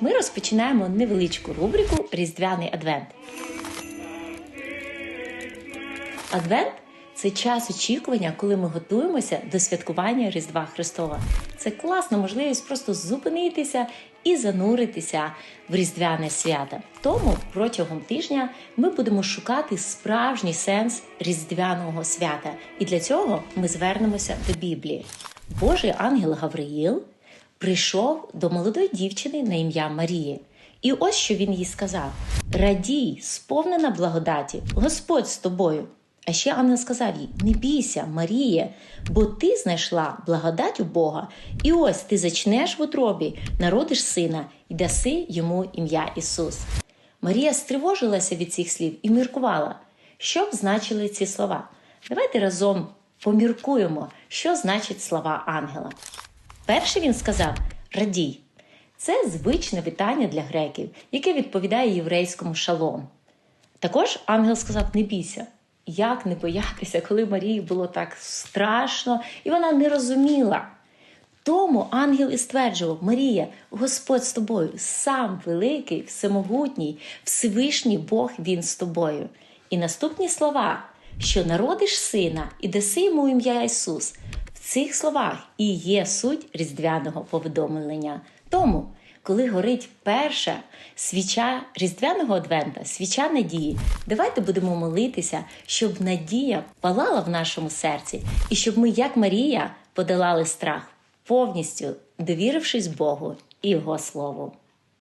ми розпочинаємо невеличку рубрику Різдвяний Адвент. Адвент це час очікування, коли ми готуємося до святкування Різдва Христова. Це класна можливість просто зупинитися і зануритися в різдвяне свято. Тому протягом тижня ми будемо шукати справжній сенс різдвяного свята. І для цього ми звернемося до Біблії. Божий ангел Гавриїл прийшов до молодої дівчини на ім'я Марії. І ось що він їй сказав: Радій, сповнена благодаті, Господь з тобою. А ще ангел сказав їй: Не бійся, Маріє, бо ти знайшла благодать у Бога, і ось ти зачнеш в утробі, народиш сина і даси йому ім'я Ісус. Марія стривожилася від цих слів і міркувала, що б значили ці слова. Давайте разом поміркуємо, що значать слова ангела. Перше він сказав радій. Це звичне вітання для греків, яке відповідає єврейському шалом. Також ангел сказав: не бійся. Як не боятися, коли Марії було так страшно, і вона не розуміла. Тому ангел і стверджував: Марія, Господь з тобою, сам великий, всемогутній, Всевишній Бог Він з тобою. І наступні слова, що народиш сина і даси йому ім'я Ісус, цих словах і є суть різдвяного повідомлення. Тому, коли горить перша свіча різдвяного адвента, свіча надії, давайте будемо молитися, щоб надія палала в нашому серці, і щоб ми, як Марія, подолали страх, повністю довірившись Богу і Його Слову.